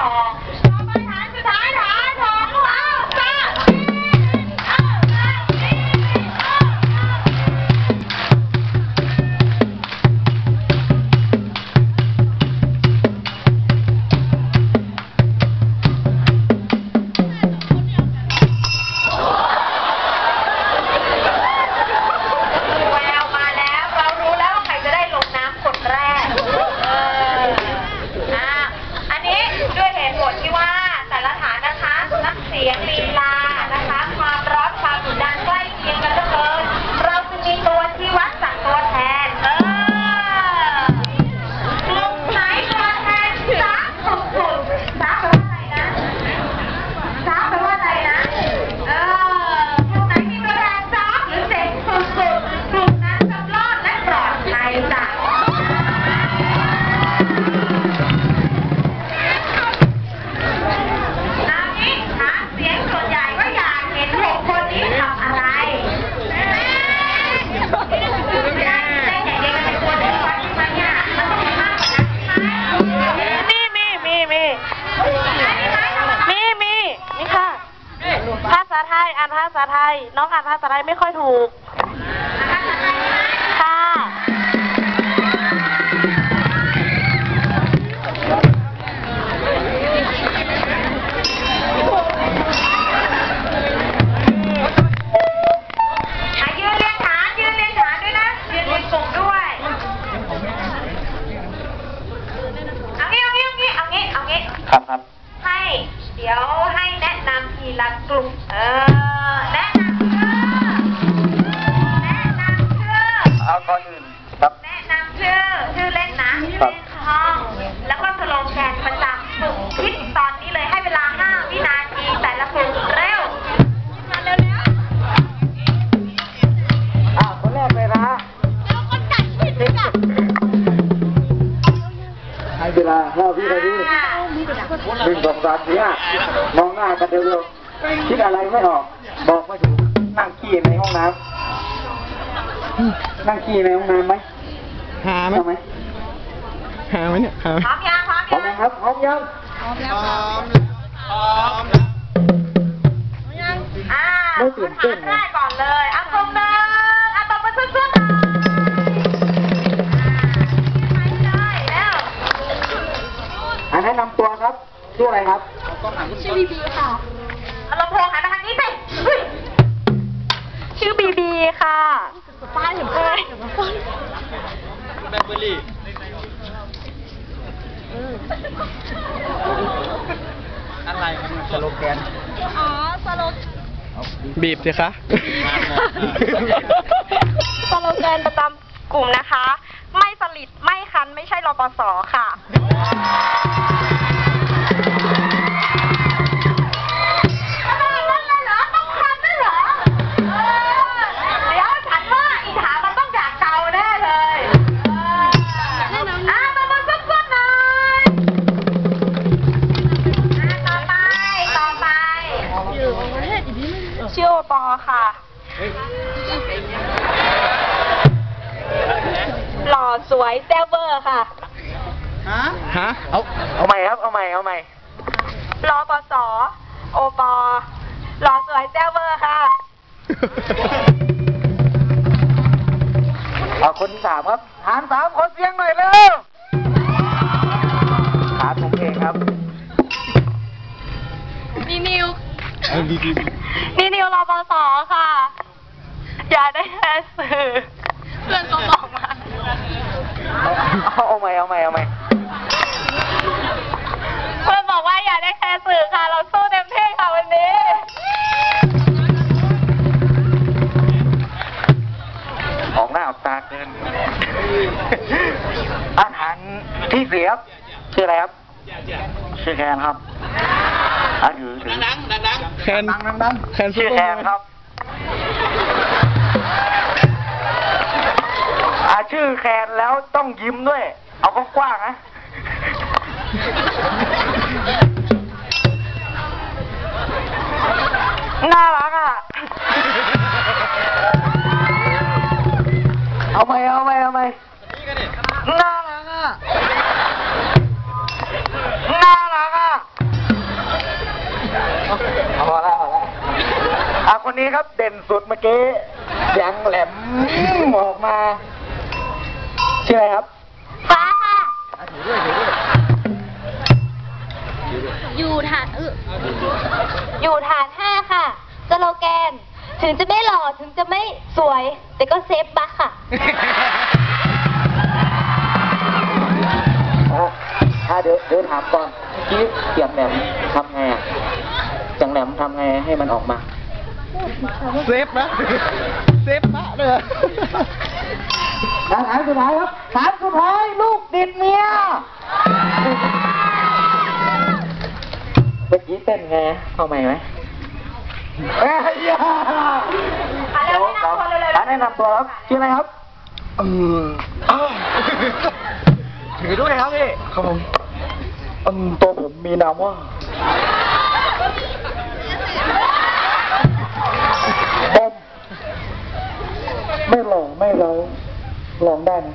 ท ษาไทย น้องอ่านภาษาไทยไม่ค่อยถูก อเอาก่อนอื่นครับแนะนำชื่อชื่อเล่นนะครับห้อง แล้วก็สโลแกนประจำกลุ่มคิดตอนนี้เลยให้เวลา 5 วินาทีแต่ละกลุ่มเร็วมาเร็วๆอ่าคนแรกเลยนะให้เวลาห้าวินาทีหนึ่งสองสามสี่ห้ามองหน้ากันเร็วๆคิดอะไรไม่ออกบอกไม่ถูกนั่งขี้ในห้องน้ำ นั่งขี้ในห้องน้ำไหมหาไหมทำไหมหาไหมเนี่ยหาไหมพร้อมยังพร้อมพร้อยัมงยังครับพร้อมยังอ่าไม่ตื่นเต้นคเลยแรกก่อนเลยเอาตรงเดินเอาตรงไปสุดๆหน่อยอ่าไปเลยเร็วอันแนะนำตัวครับชื่ออะไรครับเอาลำโพงหันมาทางนี้สิเฮ้ยชื่อบีบีค่ะ ป้ายอยู่เลยแบเบอรี่อะไรมันสโลแกน อ๋อสโลบีบสิคะสโลแกนประจำกลุ่มนะคะ ไม่สลิด ไม่คัน ไม่ใช่รปสค่ะ สวยแซ่บเวอร์ค่ะ ฮะ ฮะ เอา เอาใหม่ครับ เอาใหม่ เอาใหม่ รอปสโอปอหล่อสวยแซ่บเวอร์ค่ะ เอาคนที่สามครับฐานสามขอเสียงหน่อยเร็วฐานผมเองครับนี่นิวเอาดีดีนี่นิวรอปสค่ะ อย่าได้แค่สื่อเพื่อนก็บอกมา เอาเอาใหม่เอาใหม่เอาใหม่เพื่อนบอกว่าอย่าได้แค่สื่อค่ะ เราสู้เต็มที่ค่ะวันนี้ ออกหน้าออกตาเกิน อาหารที่เสียครับชื่ออะไรครับชื่อแคนครับอะถือถือแคนดังดังดังแคนซุปชื่อเปอร์แคนครับอ่าชื่อแคนแล้วต้องยิ้มด้วย เอากว้างๆนะน่ารักอะ เอาไปเอาไปเอาไปน่ารักอะ น่ารักอะเอาละเอาละอะคนนี้ครับเด่นสุดเมื่อกี้ยังแหลมออกมา ชื่ออะไรครับ ด้วยถือด้วยอยู่ฐานเอออยู่ฐานห้าค่ะสโลแกน ถึงจะไม่หล่อถึงจะไม่สวย แต่ก็เซฟบัคค่ะ อะอะเดี๋ยวเดี๋ยวถามก่อนเมื่อกี้เสียงแหลมทำไงอะเสียงแหลมทำไงให้มันออกมา เซฟนะ เซฟปะเลยถามสุดท้ายครับถามสุดท้ายลูกติดเมีย อกี้เต้นไงเอาใหม่ไหมเอ้ยอย่าอะเร็วแนะนำตัวเร็วๆร้านแนะนำตัวครับชื่ออะไรครับเอออ้าวถือด้วยครับพี่ครับผมอืมตัวผมมีนามว่าบอมไม่หลงไม่เราลองได้นะ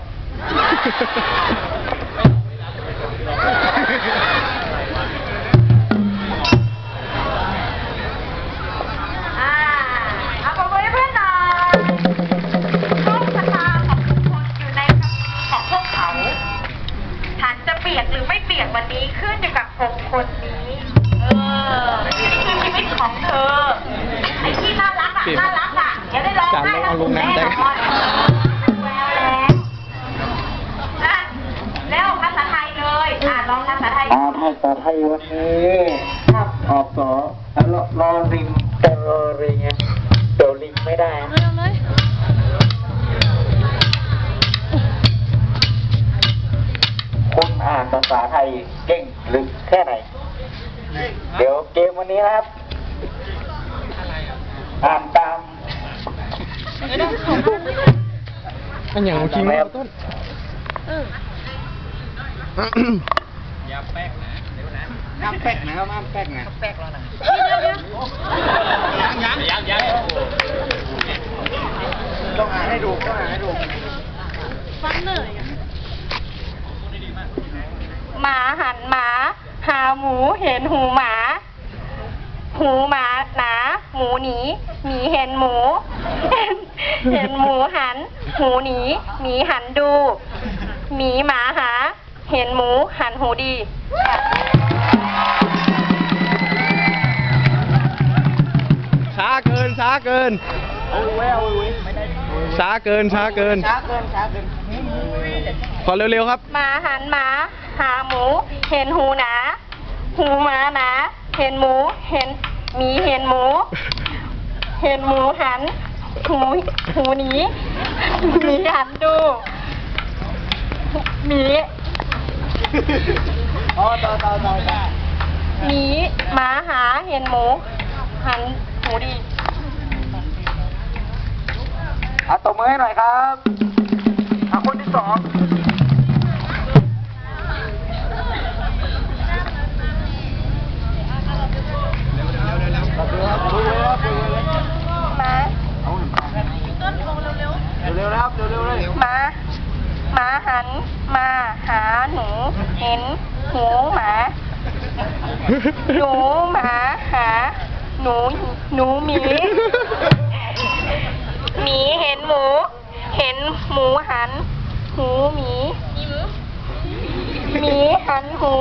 รือไม่เปียกวันนี้ขึ้นอยู่กับหกคนนี้ เออนี่คือชีวิตของเธอ ไอ้ที่น่ารักอะเปลี่ยนน่ารักอะอย่าได้ร้องไห้จำต้องเอาลงน้ำได้แน่นอนแววแล้วอะแล้วภาษาไทยเลย อะลองภาษาไทยอาภาษาไทยวันนี้ห้ามออกสอแล้วรอริงแต่รอริงไงเดี๋ยวลิงไม่ได้านภาษาไทยเก่งหรือแค่ไหน เดี๋ยวเกมวันนี้นะครับอ่านตามอันอย่างจริงแล้ต้นน้ำแป๊กนะครับน้ำแป๊กนะแป๊กแล้วนะยังยังยังต้องอ่านให้ดูต้องอ่านให้ดู หมาหันหมา หาหมูเห็นหูหมา หูหมาหนาหมูหนีหมีเห็นหมูเห็นเห็นหมูหัน หูหนีหมีหันดูหมีหมาหา เห็นหมูหันหูดีช้าเกินช้าเกินเอาไว้เอาไว้ไม่ได้ช้าเกินช้าเกิน ช้าเกินช้าเกินขอเร็วๆครับ หมาหันหมา หาหมู เห็นหูหนา หูหมาหนา เห็นหมู เห็นหมีเห็นหมู เห็นหมูหัน หูหูหนีหมีหันดูหมีอ๋อต่อต่อต่อต่อหมีหมาหาเห็นหมู หันหูดีอะตบมือให้หน่อยครับอะคนที่สอง ครับเร็วๆเลยหมาหมาหัน มาหาหนู เห็นหูหมาหนูหมาหา หนูหนูหมีหมีเห็นหมู เห็นหมูหัน หูหมีหมีหันหู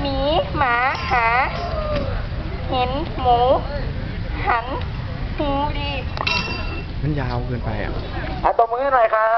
หมีหมาหา เห็นหมู หัน มันยาวเกินไปอะ อะตบมือให้หน่อยครับ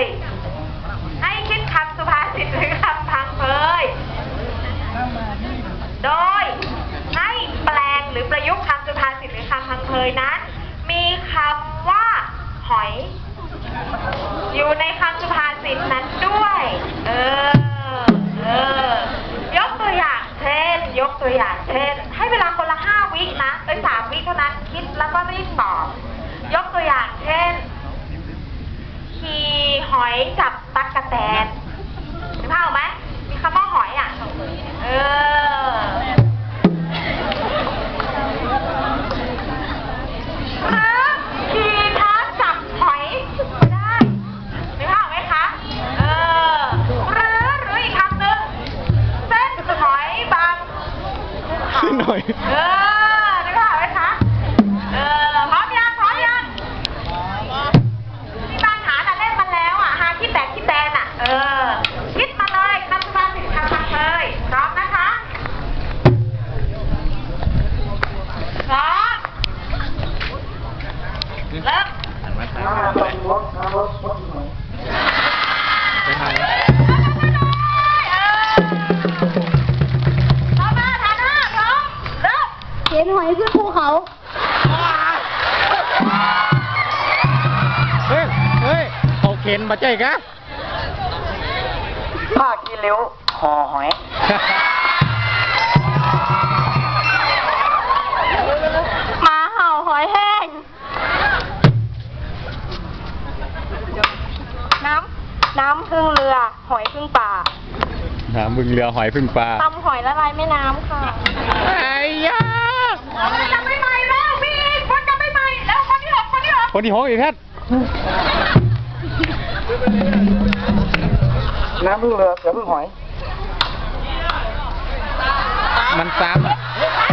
ย ให้คิดคำสุภาษิตหรือคำพังเพย โดย ให้แปลงหรือประยุกต์คำสุภาษิตหรือคำพังเพยนั้น มีคำว่า หอย อยู่ในคำสุภาษิตนั้นด้วย เออ เออ ยกตัวอย่างเช่น ยกตัวอย่างเช่น ให้เวลาคนละห้าวินะไปสามวิเท่านั้นคิดแล้วก็รีบตอบ ยกตัวอย่างเช่น หอยกับตั๊กะแตนนึกภาพออกไหมมีคำว่าหอยอะ เออ เห็นหอยขึ้นภูเขา เฮ้ย เฮ้ยเขาเข็นมาใจกะผ้ากีริ้วห่อหอย หมาเห่าหอยแห้ง น้ำ น้ำพึ่งเรือ หอยพึ่งป่า น้ำบึงเรือหอยพึ่งปลาตำหอยละลายแม่น้ำค่ะไอ้ยาจำไม่ใหม่แล้วมีอีกคนจำไม่ใหม่แล้วคนที่หกคนที่หกคนที่หกอีกแพทย์น้ำพึ่งเรือเสือพึ่งหอย มันซ้ำ